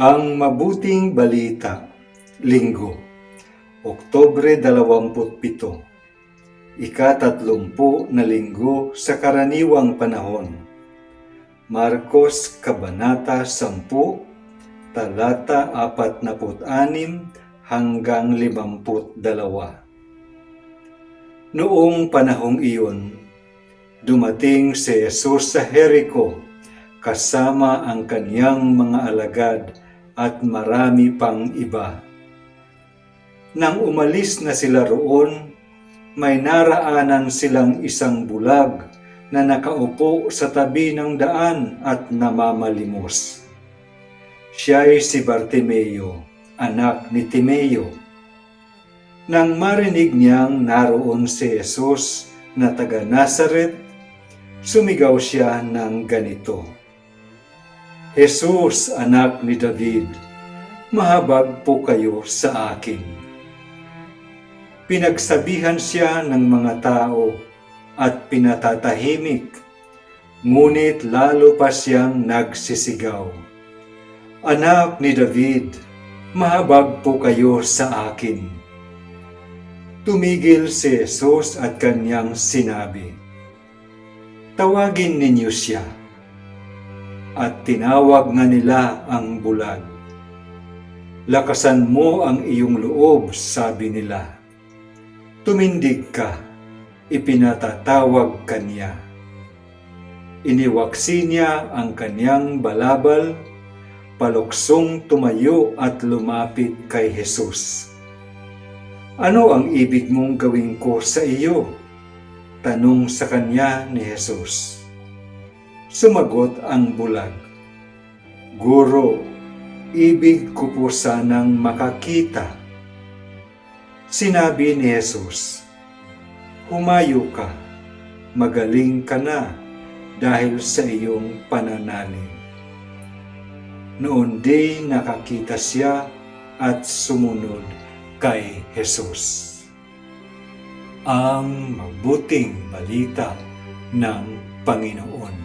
Ang Mabuting Balita, Linggo, Oktobre 27, Ikatatlumpu na linggo sa karaniwang panahon. Marcos Kabanata 10, Talata 46 hanggang 52. Noong panahong iyon, dumating si Jesus sa Jericho kasama ang kaniyang mga alagad at marami pang iba. Nang umalis na sila roon, may naraanan silang isang bulag na nakaupo sa tabi ng daan at namamalimos. Siya'y si Bartimeo, anak ni Timeo. Nang marinig niyang naroon si Jesus na taga Nazaret, sumigaw siya ng ganito. Jesus, anak ni David, mahabag po kayo sa akin. Pinagsabihan siya ng mga tao at pinatatahimik, ngunit lalo pa siyang nagsisigaw. Anak ni David, mahabag po kayo sa akin. Tumigil si Jesus at kanyang sinabi, Tawagin ninyo siya at tinawag nga nila ang bulag. Lakasan mo ang iyong loob, sabi nila. Tumindig ka, ipinatatawag kanya. Iniwaksi niya ang kanyang balabal, paluksong tumayo at lumapit kay Jesus. Ano ang ibig mong gawin ko sa iyo? Tanong sa kanya ni Jesus. Sumagot ang bulag, Guro, ibig ko po sanang makakita. Sinabi ni Jesus, Humayo ka, magaling ka na dahil sa iyong pananalig. Noon di nakakita siya at sumunod kay Jesus. Ang mabuting balita ng Panginoon.